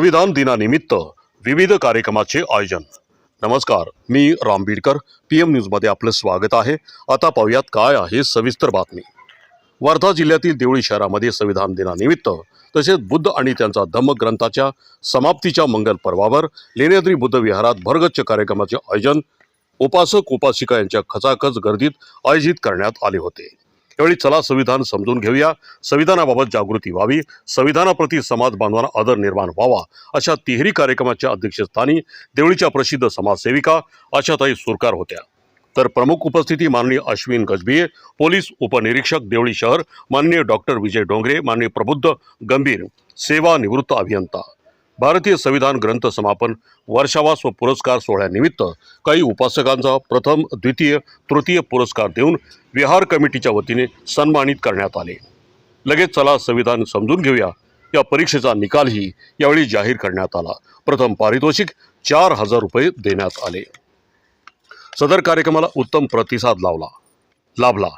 संविधान दिनानिमित्त विविध कार्यक्रमाचे आयोजन. नमस्कार मी राम बीडकर. पी एम न्यूजमध्ये आपलं स्वागत आहे. आता पाहूयात काय आहे सविस्तर बातमी. वर्धा जिल्ह्यातील देवळी शहरामध्ये संविधान दिनानिमित्त तसेच बुद्ध आणि त्यांचा धम्मग्रंथाच्या समाप्तीच्या मंगल पर्वावर लेण्याद्री बुद्ध विहारात भरगच्च कार्यक्रमाचे आयोजन उपासक उपासिका यांच्या खचाखच गर्दीत आयोजित करण्यात आले होते. यावेळी चला संविधान समजून घेऊया. संविधानाबाबत जागृती व्हावी. संविधानाप्रती समाज बांधवांना आदर निर्माण व्हावा. अशा तिहेरी कार्यक्रमाच्या अध्यक्षस्थानी देवळीच्या प्रसिद्ध समाजसेविका आशाताई सुरकार होत्या. तर प्रमुख उपस्थिती माननीय अश्विन गजबिये पोलीस उपनिरीक्षक देवळी शहर माननीय डॉक्टर विजय डोंगरे माननीय प्रबुद्ध गंभीर सेवा निवृत्त अभियंता. भारतीय संविधान ग्रंथ समापन वर्षावास व पुरस्कार सोहळ्यानिमित्त काही उपासकांचा प्रथम द्वितीय तृतीय पुरस्कार देऊन विहार कमिटीच्या वतीने सन्मानित करण्यात आले. लगेच चला संविधान समजून घेऊया. या परीक्षेचा निकालही यावेळी जाहीर करण्यात आला. प्रथम पारितोषिक चार हजार रुपये देण्यात आले. सदर कार्यक्रमाला उत्तम प्रतिसाद लावला लाभला.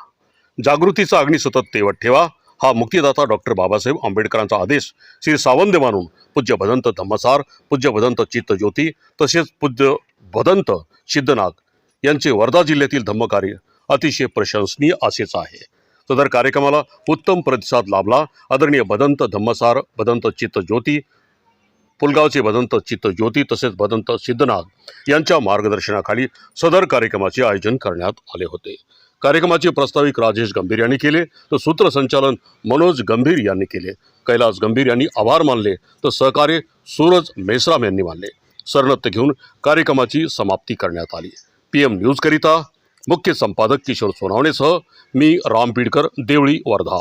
जागृतीचा अग्नी सतत तेवत ठेवा. हा मुक्तिदाता डॉक्टर बाबासाहेब आंबेडकरांचा आदेश श्री सावंत मानून पूज्य भदंत धम्मसार पूज्य भदंत चित्तज्योती तसेच पूज्य भदंत सिद्धनाथ यांचे वर्धा जिल्ह्यातील धम्मकार्य अतिशय प्रशंसनीय असेच आहे. सदर कार्यक्रमाला उत्तम प्रतिसाद लाभला आदरणीय भदंत धम्मसार भदंत चित्तज्योती पुलगावचे भदंत चित्तज्योती तसेच भदंत सिद्धनाथ यांच्या मार्गदर्शनाखाली सदर कार्यक्रमाचे आयोजन करण्यात आले होते. कार्यक्रमाचे प्रस्ताविक राजेश गंभीर यांनी केले तर सूत्रसंचालन मनोज गंभीर यांनी केले. कैलास गंभीर यांनी आभार मानले तर सहकार्य सूरज मेसराम यांनी मानले. सरनत्य घेऊन कार्यक्रमाची समाप्ती करण्यात आली. पी एम न्यूजकरिता मुख्य संपादक किशोर सोनावणेसह मी राम बीडकर देवळी वर्धा.